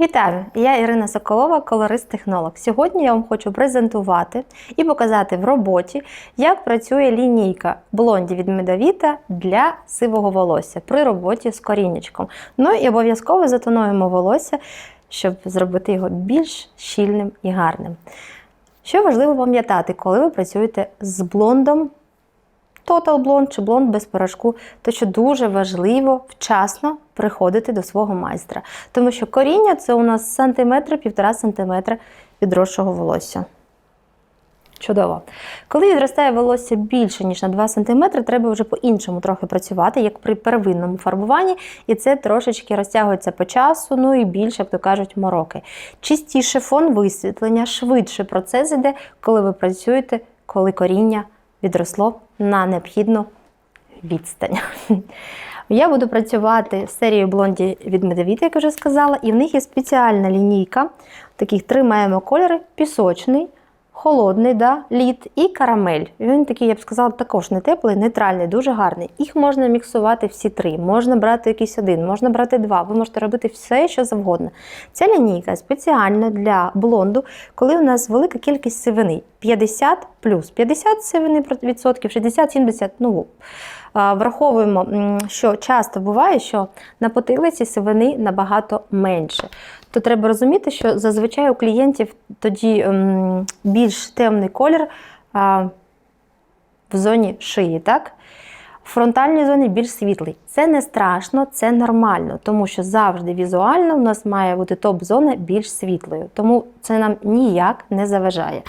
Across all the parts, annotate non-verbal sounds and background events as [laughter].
Вітаю! Я Ірина Соколова, колорист-технолог. Сьогодні я вам хочу презентувати і показати в роботі, як працює лінійка блонді від медовіта для сивого волосся при роботі з коріннячком. Ну і обов'язково затонуємо волосся, щоб зробити його більш щільним і гарним. Що важливо пам'ятати, коли ви працюєте з блондом Total блонд чи блонд без порошку, то що дуже важливо вчасно приходити до свого майстра. Тому що коріння це у нас сантиметри, півтора сантиметра відросшого волосся. Чудово. Коли відростає волосся більше, ніж на 2 см, треба вже по-іншому трохи працювати, як при первинному фарбуванні, і це трошечки розтягується по часу, ну і більше, як то кажуть, мороки. Чистіше фон висвітлення, швидше процес іде, коли ви працюєте, коли коріння відросло на необхідну відстань. [laughs] Я буду працювати з серією блонді від Медовіта, як вже сказала, і в них є спеціальна лінійка. Таких три маємо кольори: пісочний, холодний, да, лід і карамель. Він такий, я б сказала, також не теплий, нейтральний, дуже гарний. Їх можна міксувати всі три. Можна брати якийсь один, можна брати два. Ви можете робити все, що завгодно. Ця лінійка спеціально для блонду, коли у нас велика кількість сивини 50 плюс 50 сивини відсотків, 60-70, ну. Враховуємо, що часто буває, що на потилиці сивини набагато менше. То треба розуміти, що зазвичай у клієнтів тоді більш темний колір в зоні шиї. так? В фронтальній зоні більш світлий. Це не страшно, це нормально, тому що завжди візуально у нас має бути топ-зона більш світлою. Тому це нам ніяк не заважає.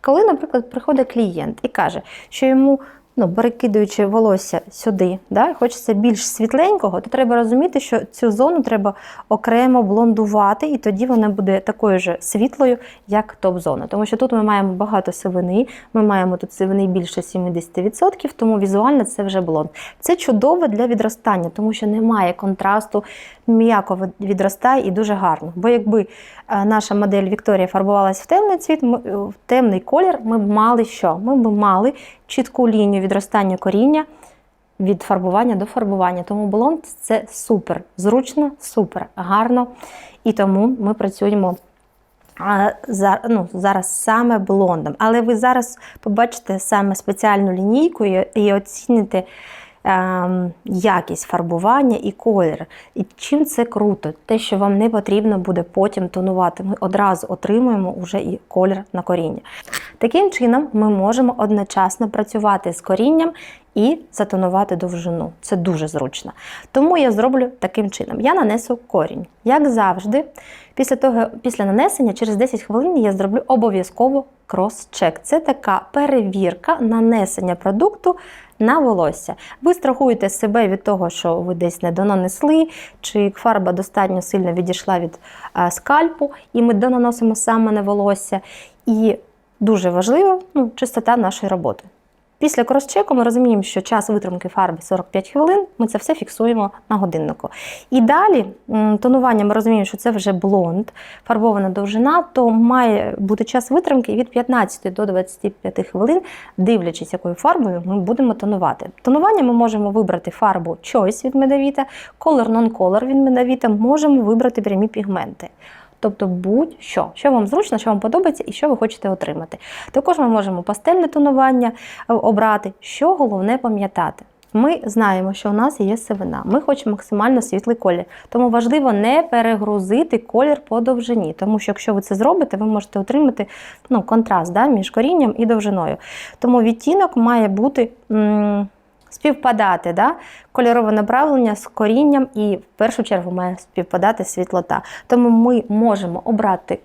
Коли, наприклад, приходить клієнт і каже, що йому ну, перекидуючи волосся сюди, да, хочеться більш світленького, то треба розуміти, що цю зону треба окремо блондувати, і тоді вона буде такою ж світлою, як топ-зона. Тому що тут ми маємо багато сивини, ми маємо тут сивини більше 70%, тому візуально це вже блонд. Це чудово для відростання, тому що немає контрасту, м'яко відростає і дуже гарно. Бо якби е, наша модель Вікторія фарбувалась в темний цвіт, в темний колір, ми б мали що? Ми б мали чітку лінію відростання коріння від фарбування до фарбування. Тому блонд це супер зручно, супер гарно. І тому ми працюємо ну, зараз саме блондом. Але ви зараз побачите саме спеціальну лінійку і оціните. Ем, якість фарбування і колір. І чим це круто? Те, що вам не потрібно буде потім тонувати. Ми одразу отримуємо вже і колір на коріння. Таким чином, ми можемо одночасно працювати з корінням і затонувати довжину. Це дуже зручно. Тому я зроблю таким чином: я нанесу корінь. Як завжди, після того, після нанесення, через 10 хвилин я зроблю обов'язково крос-чек. Це така перевірка нанесення продукту на волосся. Ви страхуєте себе від того, що ви десь не донанесли, чи фарба достатньо сильно відійшла від скальпу, і ми донаносимо саме на волосся. І дуже важливо ну, чистота нашої роботи. Після кросчеку ми розуміємо, що час витримки фарби 45 хвилин, ми це все фіксуємо на годиннику. І далі тонування ми розуміємо, що це вже блонд, фарбована довжина, то має бути час витримки від 15 до 25 хвилин, дивлячись, якою фарбою ми будемо тонувати. Тонування ми можемо вибрати фарбу Choice від медовіта, Color Non-Color від медовіта, можемо вибрати прямі пігменти. Тобто будь-що, що вам зручно, що вам подобається і що ви хочете отримати. Також ми можемо пастельне тонування е, обрати, що головне пам'ятати. Ми знаємо, що у нас є сивина. Ми хочемо максимально світлий колір. Тому важливо не перегрузити колір по довжині. Тому що, якщо ви це зробите, ви можете отримати ну, контраст да, між корінням і довжиною. Тому відтінок має бути. М співпадати да? кольорове направлення з корінням і в першу чергу має співпадати світлота. Тому ми можемо обрати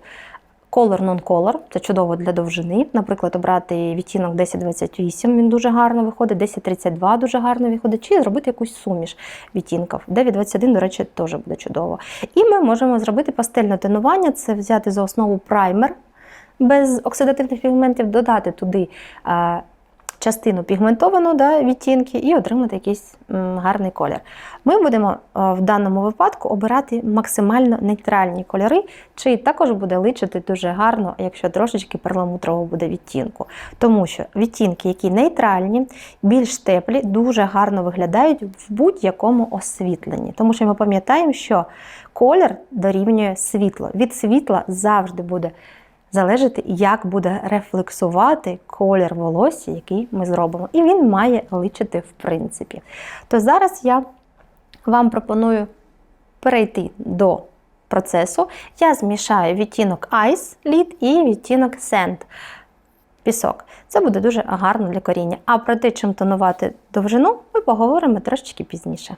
Color Non-Color, це чудово для довжини. Наприклад, обрати відтінок 1028, він дуже гарно виходить, 1032 дуже гарно виходить, чи зробити якусь суміш відтінків. 921, до речі, теж буде чудово. І ми можемо зробити пастельне тонування, це взяти за основу праймер без оксидативних пігментів, додати туди частину пігментовану да, відтінки і отримати якийсь гарний колір. Ми будемо в даному випадку обирати максимально нейтральні кольори, чи також буде личити дуже гарно, якщо трошечки перламутрового буде відтінку. Тому що відтінки, які нейтральні, більш теплі, дуже гарно виглядають в будь-якому освітленні. Тому що ми пам'ятаємо, що колір дорівнює світло. Від світла завжди буде залежати, як буде рефлексувати колір волосся, який ми зробимо. І він має личити в принципі. То зараз я вам пропоную перейти до процесу. Я змішаю відтінок Ice Lid і відтінок Sand пісок. Це буде дуже гарно для коріння. А про те, чим тонувати довжину, ми поговоримо трошечки пізніше.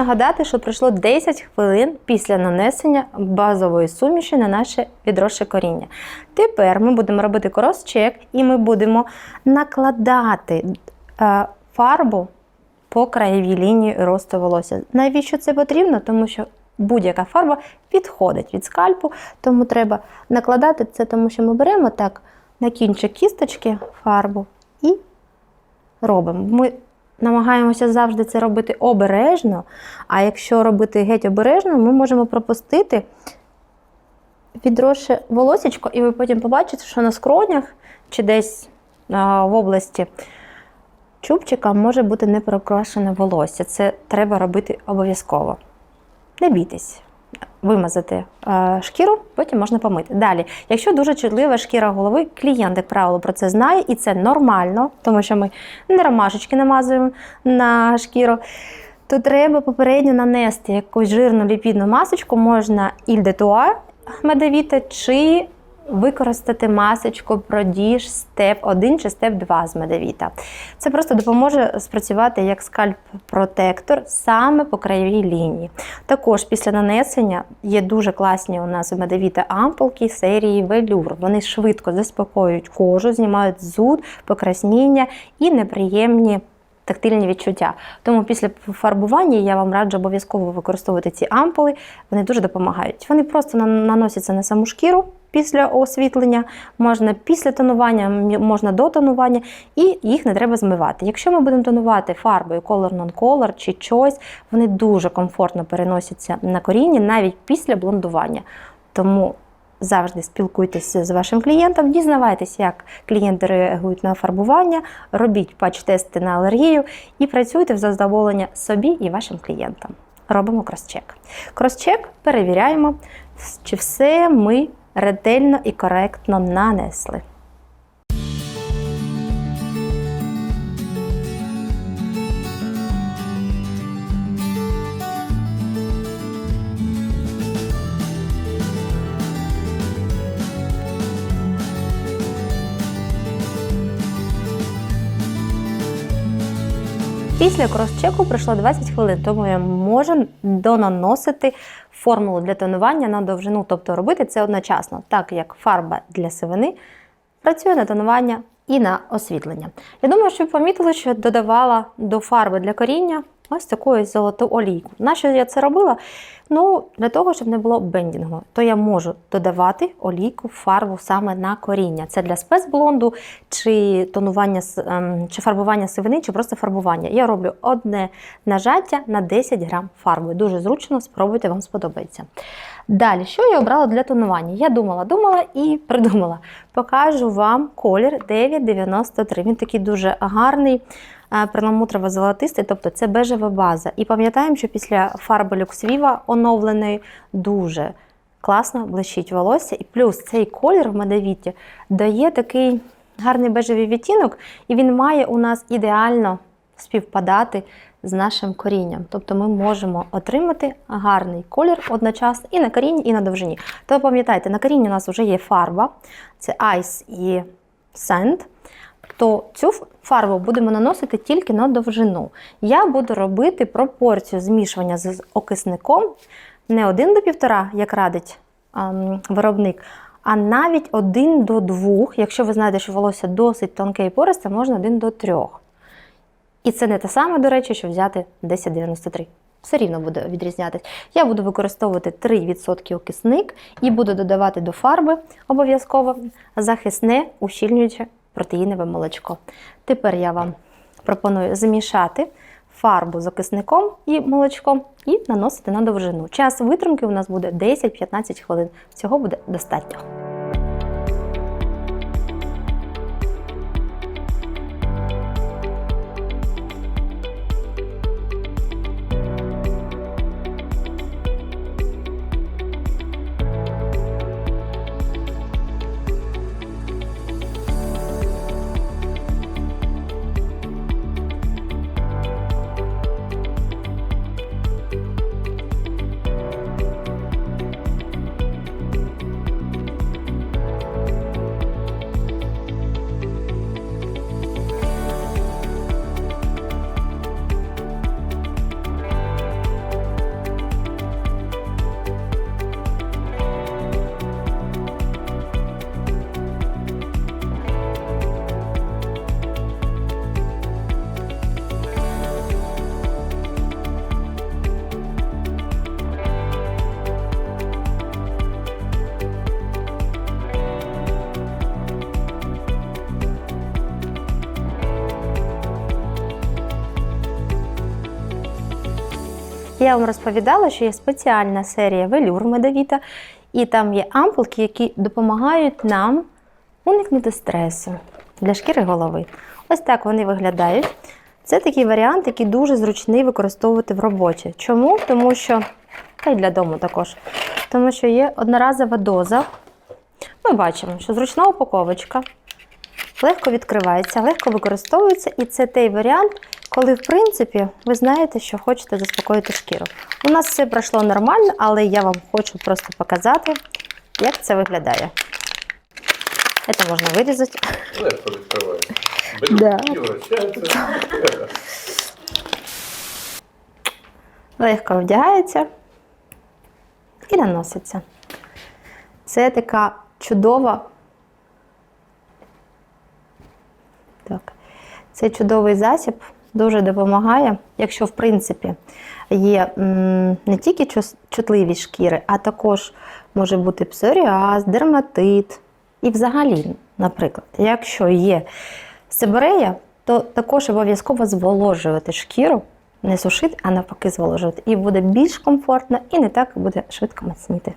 Нагадати, що пройшло 10 хвилин після нанесення базової суміші на наше відросше коріння. Тепер ми будемо робити крос-чек і ми будемо накладати е, фарбу по краєвій лінії росту волосся. Навіщо це потрібно? Тому що будь-яка фарба відходить від скальпу, тому треба накладати це, тому що ми беремо так на кінчик кісточки фарбу і робимо. Ми намагаємося завжди це робити обережно, а якщо робити геть обережно, ми можемо пропустити відросше волосечко, і ви потім побачите, що на скронях чи десь в області чубчика може бути непрокрашене волосся. Це треба робити обов'язково. Не бійтесь. Вимазати е, шкіру, потім можна помити. Далі, якщо дуже чутлива шкіра голови, клієнт, як правило, про це знає, і це нормально, тому що ми не ромашечки намазуємо на шкіру, то треба попередньо нанести якусь жирну ліпідну масочку, можна ільдетуа медовіта чи використати масочку Продіж степ 1 чи степ 2 з медовіта. Це просто допоможе спрацювати як скальп-протектор саме по краєвій лінії. Також після нанесення є дуже класні у нас медовіта ампулки серії велюр. Вони швидко заспокоюють кожу, знімають зуд, покрасніння і неприємні. Тактильні відчуття. Тому після фарбування я вам раджу обов'язково використовувати ці ампули. Вони дуже допомагають. Вони просто наносяться на саму шкіру після освітлення, можна після тонування, можна до тонування, і їх не треба змивати. Якщо ми будемо тонувати фарбою Color Non-Color чи Choice, вони дуже комфортно переносяться на коріння навіть після блондування. Тому завжди спілкуйтеся з вашим клієнтом, дізнавайтеся, як клієнти реагують на фарбування, робіть патч-тести на алергію і працюйте в задоволення собі і вашим клієнтам. Робимо крос-чек. Крос-чек перевіряємо, чи все ми ретельно і коректно нанесли. Після крос-чеку пройшло 20 хвилин, тому я можу донаносити формулу для тонування на довжину, тобто робити це одночасно, так як фарба для сивини працює на тонування і на освітлення. Я думаю, що ви помітили, що додавала до фарби для коріння ось таку золоту олійку. Нащо я це робила? Ну, для того, щоб не було бендінгу, то я можу додавати олійку фарбу саме на коріння. Це для спецблонду, чи тонування ем, чи фарбування сивини, чи просто фарбування. Я роблю одне нажаття на 10 грам фарби. Дуже зручно, спробуйте, вам сподобається. Далі, що я обрала для тонування? Я думала, думала і придумала. Покажу вам колір 993. Він такий дуже гарний, перламутрово-золотистий, тобто це бежева база. І пам'ятаємо, що після фарби Люксвіва оновленої дуже класно блищить волосся. І плюс цей колір в медовіті дає такий гарний бежевий відтінок, і він має у нас ідеально співпадати з нашим корінням. Тобто ми можемо отримати гарний колір одночасно і на корінні, і на довжині. То пам'ятайте, на корінні у нас вже є фарба, це Ice і Sand. То цю фарбу будемо наносити тільки на довжину. Я буду робити пропорцію змішування з окисником не 1 до 1,5, як радить ем, виробник, а навіть 1 до 2. Якщо ви знаєте, що волосся досить тонке і пористе, можна 1 до 3. І це не те саме, до речі, що взяти 1093. Все рівно буде відрізнятися. Я буду використовувати 3% окисник і буду додавати до фарби обов'язково захисне ущільнююче протеїнове молочко. Тепер я вам пропоную змішати фарбу з окисником і молочком і наносити на довжину. Час витримки у нас буде 10-15 хвилин. Цього буде достатньо. Я вам розповідала, що є спеціальна серія велюр медовіта, і там є ампулки, які допомагають нам уникнути стресу для шкіри голови. Ось так вони виглядають. Це такий варіант, який дуже зручний використовувати в роботі. Чому? Тому що, та й для дому також. Тому що є одноразова доза. Ми бачимо, що зручна упаковочка, легко відкривається, легко використовується, і це той варіант, коли, в принципі, ви знаєте, що хочете заспокоїти шкіру. У нас все пройшло нормально, але я вам хочу просто показати, як це виглядає. Це можна вирізати. Легко відкриває. Да. Без легко вдягається і наноситься. Це така чудова. Так. Це чудовий засіб, дуже допомагає, якщо, в принципі, є не тільки чутливі шкіри, а також може бути псоріаз, дерматит. І взагалі, наприклад, якщо є сибирея, то також обов'язково зволожувати шкіру, не сушити, а навпаки зволожувати. І буде більш комфортно і не так буде швидко мацніти.